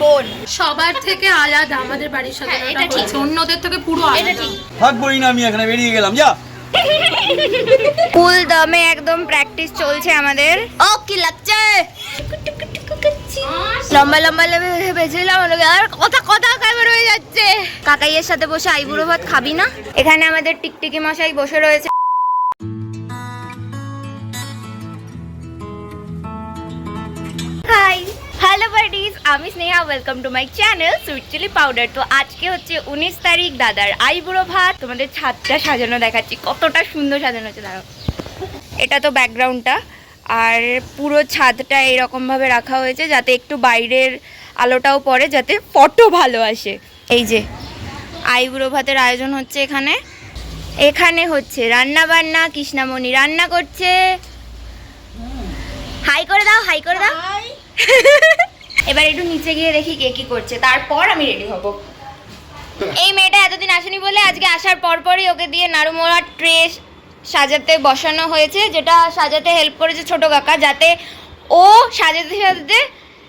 বোন সবার থেকে আলাদা আমাদের বাড়ির সাথে হ্যাঁ, এটা ঠিক। অন্যদের থেকে পুরো আলাদা। ঠিক। থাকবোই না আমি এখানে বেরিয়ে গেলাম যা। ফুল দমে একদম প্র্যাকটিস চলছে আমাদের। ও কি লাগছে? লম্বা লম্বা লেবে ভেবেছিলাম আর কথা কথা কাবার হয়ে যাচ্ছে। কাকাইয়ের সাথে বসে আইবুড়ো ভাত খাবি না? এখানে আমাদের টিকটিকি মশাই বসে রয়েছে। আমি Sneha welcome to my channel sweet chili powder তো আজকে হচ্ছে উনিশ তারিখ দাদার আইবুড়ো ভাত। তোমাদের ছাদটা সাজানো দেখাচ্ছি কতটা সুন্দর সাজানো হচ্ছে দাঁড়াও। এটা তো ব্যাকগ্রাউন্ডটা আর পুরো ছাদটা এরকমভাবে রাখা হয়েছে যাতে একটু বাইরের আলোটাও পড়ে যাতে ফটো ভালো আসে। এই যে আইবুড়ো ভাতের আয়োজন হচ্ছে এখানে। এখানে হচ্ছে রান্না বান্না কৃষ্ণামণি রান্না করছে। হাই করে দাও হাই করে দাও। এবার একটু নিচে গিয়ে দেখি কে কি করছে, তারপর আমি রেডি হব। এই মেয়েটা এতদিন আসেনি বলে আজকে আসার পরপরই ওকে দিয়ে নাড়ুমোড়া ট্রে সাজাতে বসানো হয়েছে, যেটা সাজাতে হেল্প করেছে ছোট কাকা, যাতে ও সাজাতে সাজাতে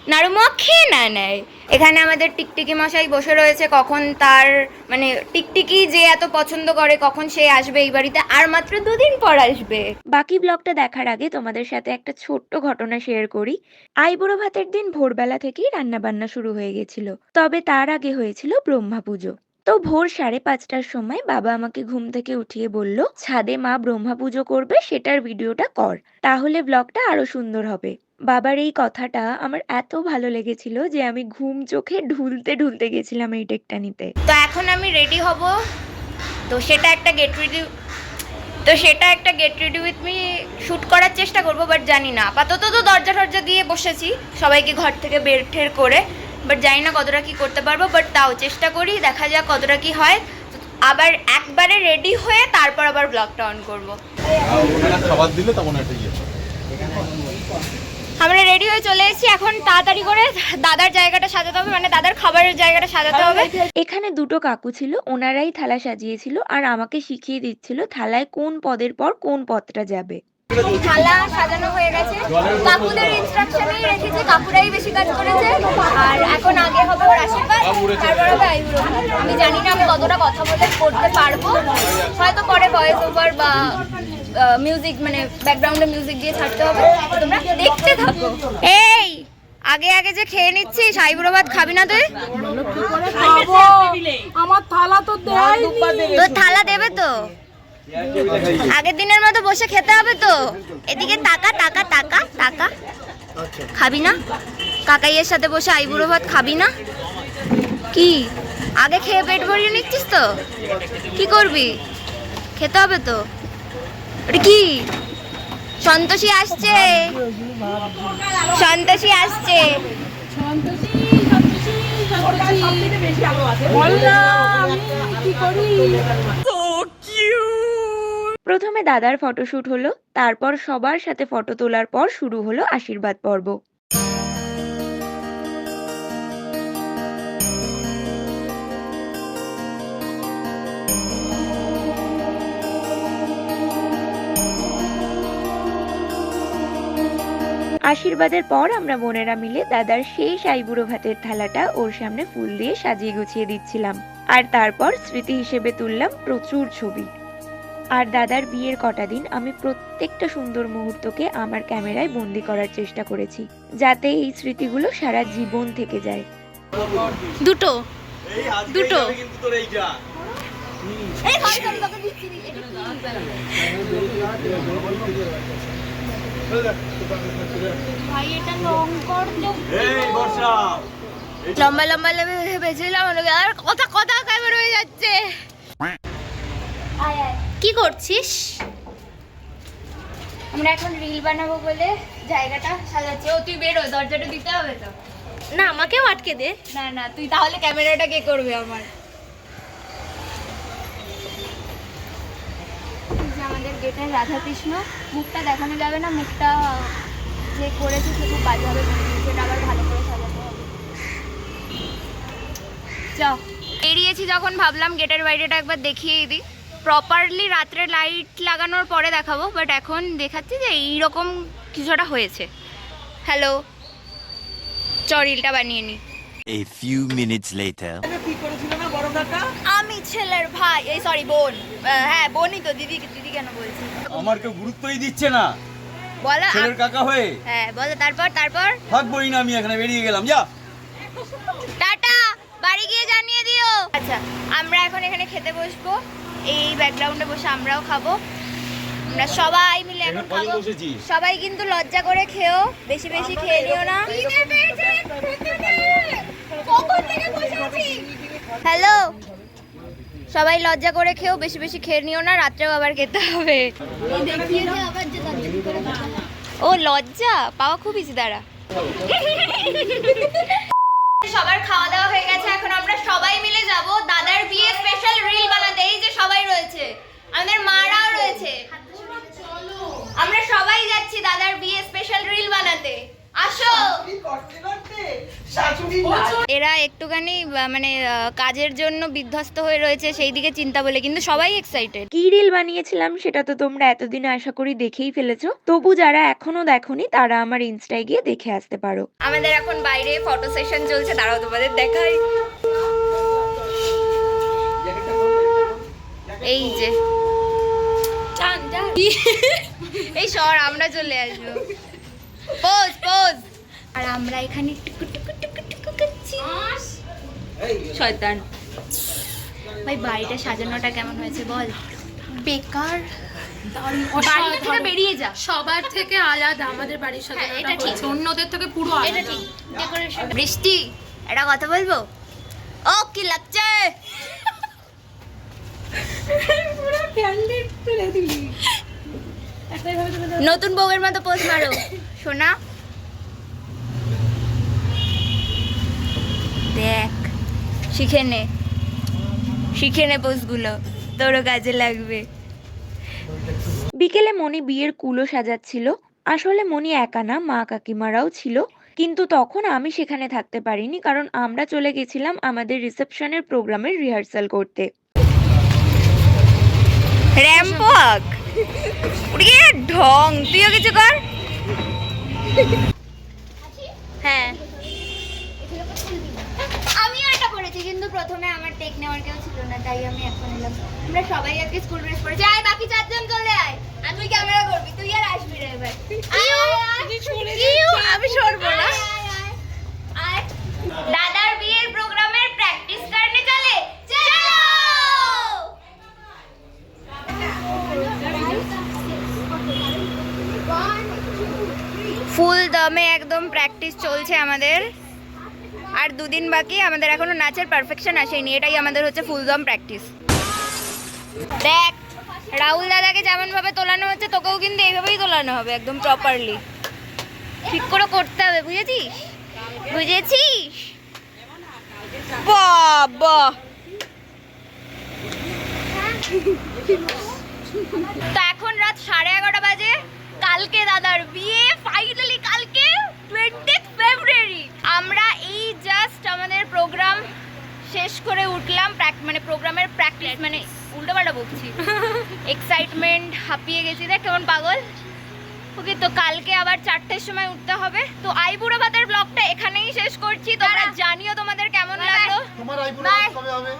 নাড়ুমোয়া খেয়ে না নেয়। এখানে আমাদের টিকটিকি মশাই বসে রয়েছে, কখন তার মানে টিকটিকি যে এত পছন্দ করে, কখন সে আসবে এই বাড়িতে, আর মাত্র দুদিন পর আসবে। বাকি ব্লগটা দেখার আগে তোমাদের সাথে একটা ছোট্ট ঘটনা শেয়ার করি। আইবুড়ো ভাতের দিন ভোরবেলা থেকেই রান্নাবান্না শুরু হয়ে গেছিল, তবে তার আগে হয়েছিল ব্রহ্মা পুজো। তো ভোর সাড়ে পাঁচটার সময় বাবা আমাকে ঘুম থেকে উঠিয়ে বলল, ছাদে মা ব্রহ্মা পুজো করবে, সেটার ভিডিওটা কর, তাহলে ব্লগটা আরও সুন্দর হবে। বাবার এই কথাটা আমার এত ভালো লেগেছিল যে আমি ঘুম চোখে ঢুলতে ঢুলতে গেছিলাম এই টেকটা নিতে। তো এখন আমি রেডি হব। তো সেটা একটা গেট রেডি তো সেটা একটা get ready with me shoot করার চেষ্টা করব বাট জানি না। আপাতত তো দরজা টরজা দিয়ে বসেছি সবাইকে ঘর থেকে বের ঠের করে বাট জানি না কতটা কি করতে পারব বাট তাও চেষ্টা করি দেখা যাক কতটা কি হয়। তো আবার একবারে রেডি হয়ে তারপর আবার ব্লগটা অন করব। ওখানে খাবার দিলে তখন একটা ইয়ে। আমরা রেডি হয়ে চলে এসেছি। এখন তাড়াতাড়ি করে দাদার জায়গাটা সাজাতে হবে মানে দাদার খাবারের জায়গাটা সাজাতে হবে। এখানে দুটো কাকু ছিল ওনারাই থালা সাজিয়েছিল আর আমাকে শিখিয়ে দিচ্ছিল থালায় কোন পদের পর কোন পদটা যাবে। থালা সাজানো হয়ে গেছে। কাকুদের ইনস্ট্রাকশনেই রেখেছে কাকুরাই বেশি কাজ করেছে। আর এখন আগে হবে ওর আশীর্বাদ তারপর হবে আইবুড়ো। আমি জানি না আমি কতটা কথা বলে করতে পারব। হয়তো পরে ভয়েস ওভার বা মিউজিক মানে ব্যাকগ্রাউন্ডে মিউজিক দিয়ে ছাড়তে হবে। তোমরা দেখতে থাকো। এই আগে আগে যে খেয়ে নিচ্ছিস আইবুড়ো ভাত খাবি না তুই? আমার থালা তো তোর থালা দেবে তো? আগের দিনের মতো বসে খেতে হবে তো? এদিকে টাকা টাকা টাকা টাকা। খাবি না? কাকাইয়ের সাথে বসে আইবুড়ো ভাত খাবি না? কি? আগে খেয়ে পেট ভরিয়ে নিচ্ছিস তো? কি করবি? খেতে হবে তো? সন্তোষী আসছে। সন্তোষী আসছে। প্রথমে দাদার ফটোশুট হলো, তারপর সবার সাথে ফটো তোলার পর শুরু হলো আশীর্বাদ পর্ব। আশীর্বাদের পর আমরা বোনেরা মিলে দাদার শেষ আইবুড়ো ভাতের থালাটা ওর সামনে ফুল দিয়ে সাজিয়ে গুছিয়ে দিচ্ছিলাম আর তারপর স্মৃতি হিসেবে তুললাম প্রচুর ছবি আর দাদার বিয়ের কটা দিন আমি প্রত্যেকটা সুন্দর মুহূর্তকে আমার ক্যামেরায় বন্দি করার চেষ্টা করেছি যাতে এই স্মৃতিগুলো সারা জীবন থেকে যায় দুটো দুটো। কিন্তু তোর এইটা এই লম্বা লম্বা লেবে ভেবেছিলাম আর কথা কথা কাইবার হয়ে যাচ্ছে? কি করছিস? আমরা এখন রিল বানাবো বলে জায়গাটা সাজাচ্ছি। ও তুই বেরো দরজাটা দিতে হবে তো। না আমাকেও আটকে দে। না না তুই তাহলে ক্যামেরাটা কে করবে আমার? আমাদের রাধাকৃষ্ণ মুখটা দেখানো যাবে না মুখটা যে করেছে সে খুব বাজে হবে সেটা আবার ভালো করে সাজাতে হবে। চ এড়িয়েছি যখন ভাবলাম গেটের বাইরেটা একবার দেখিয়েই দিই। প্রপারলি রাত্রে লাইট লাগানোর পরে দেখাবো বাট এখন দেখাচ্ছি যে এইরকম কিছুটা হয়েছে। হ্যালো চ রিলটা বানিয়ে নিই A few minutes later. আমি ছেলের ভাই এই সরি বোন। হ্যাঁ বোনই তো দিদি দিদি কেন বলছি? আমার কেউ গুরুত্বই দিচ্ছে না। বলো ছেলের কাকা হয়ে। হ্যাঁ বলো তারপর তারপর? থাকবোই না আমি এখানে বেরিয়ে গেলাম যা। টাটা বাড়ি গিয়ে জানিয়ে দিও। আচ্ছা আমরা এখন এখানে খেতে বসবো। এই ব্যাকগ্রাউন্ডে বসে আমরাও খাব। আমরা সবাই মিলে এখন খাব। সবাই কিন্তু লজ্জা করে খেও বেশি বেশি খেয়ে নিও না। হ্যালো সবাই লজ্জা করে খেও বেশি বেশি খেয়ে নিও না রাত্রেও আবার খেতে হবে। ও লজ্জা? পাওয়া খুব ইজি দাঁড়া। সবার খাওয়া দাওয়া হয়ে গেছে এখন আমরা সবাই মিলে যাব দাদার বিয়ে স্পেশাল রিল বানাতে। এই যে সবাই রয়েছে আমাদের মারাও রয়েছে। আমরা সবাই যাচ্ছি দাদার বিয়ে স্পেশাল রিল বানাতে। আসো। এরা একটুখানি মানে কাজের জন্য বিধ্বস্ত হয়ে রয়েছে সেই দিকে চিন্তা বলে কিন্তু সবাই এক্সাইটেড কি রিল বানিয়েছিলাম সেটা তো তোমরা এতদিন আশা করি দেখেই ফেলেছো। তবু যারা এখনও দেখোনি তারা আমার ইনস্টায় গিয়ে দেখে আসতে পারো। আমাদের এখন বাইরে ফটো সেশন চলছে তারাও তোমাদের দেখাই। এই যে। এই সর আমরা চলে আসব। পোজ পোজ আর আমরা এখানে টুকু টুকু টুকু টুকু করছি শয়তান। ভাই বাড়িটা সাজানোটা কেমন হয়েছে বল? বেকার। থেকে বেরিয়ে যা। সবার থেকে আলাদা আমাদের বাড়ির সাথে হ্যাঁ, এটা ঠিক। অন্যদের থেকে পুরো এটা ঠিক। বৃষ্টি একটা কথা বলব? ও কি লাগছে? নতুন বউয়ের মতো পোস্ট মারো। সোনা। দেখ। শিখে নে। শিখে নে পোস্টগুলো তোরও কাজে লাগবে। বিকেলে মনি বিয়ের কুলো সাজাচ্ছিল। আসলে মনি একা না মা কাকিমারাও ছিল। কিন্তু তখন আমি সেখানে থাকতে পারিনি কারণ আমরা চলে গেছিলাম আমাদের রিসেপশনের প্রোগ্রামের রিহার্সাল করতে। র্যাম্প ওয়াক উড়িয়ে ঢং তুইও কিছু কর। হ্যাঁ। করেছি কিন্তু প্রথমে আমার টেক নেওয়ার কেউ ছিল না তাই আমি এখন এলাম। আমরা সবাই আজকে স্কুল ড্রেস পরেছি। আয় বাকি চারজন চলে আয়। আর তুই ক্যামেরা করবি তুই আর আসবি রে এবার। আমি সরবো না। আয়, আয়। দাদার বিয়ের প্রোগ্রামের প্র্যাকটিস চলে। চলো! ফুল দমে একদম প্র্যাকটিস চলছে আমাদের। আর দুদিন বাকি আমাদের এখনও নাচের পারফেকশন আসেনি, এটাই আমাদের হচ্ছে ফুল দম প্র্যাকটিস দেখ, রাহুল দাদাকে যেমন ভাবে তোলানো হচ্ছে, তোকেও কিন্তু এইভাবেই তোলানো হবে একদম প্রপারলি ঠিক করে করতে হবে, বুঝেছিস? বুঝেছিস? তো এখন রাত সাড়ে এগারোটা বাজে, কালকে দাদার বিয়ে ফাইনালি কালকে টোয়েন্টি ফেব্রুয়ারি আমরা এই জাস্ট আমাদের প্রোগ্রাম শেষ করে উঠলাম মানে প্রোগ্রামের প্র্যাকটিস মানে উল্টোপাল্টা বকছি। এক্সাইটমেন্ট হাঁপিয়ে গেছি। দেখ কেমন পাগল। ওকে তো কালকে আবার চারটের সময় উঠতে হবে। তো আইবুড়ো ভাতের ব্লগটা এখানেই শেষ করছি। তোমরা জানিও তোমাদের কেমন লাগল। তোমার. কবে হবে?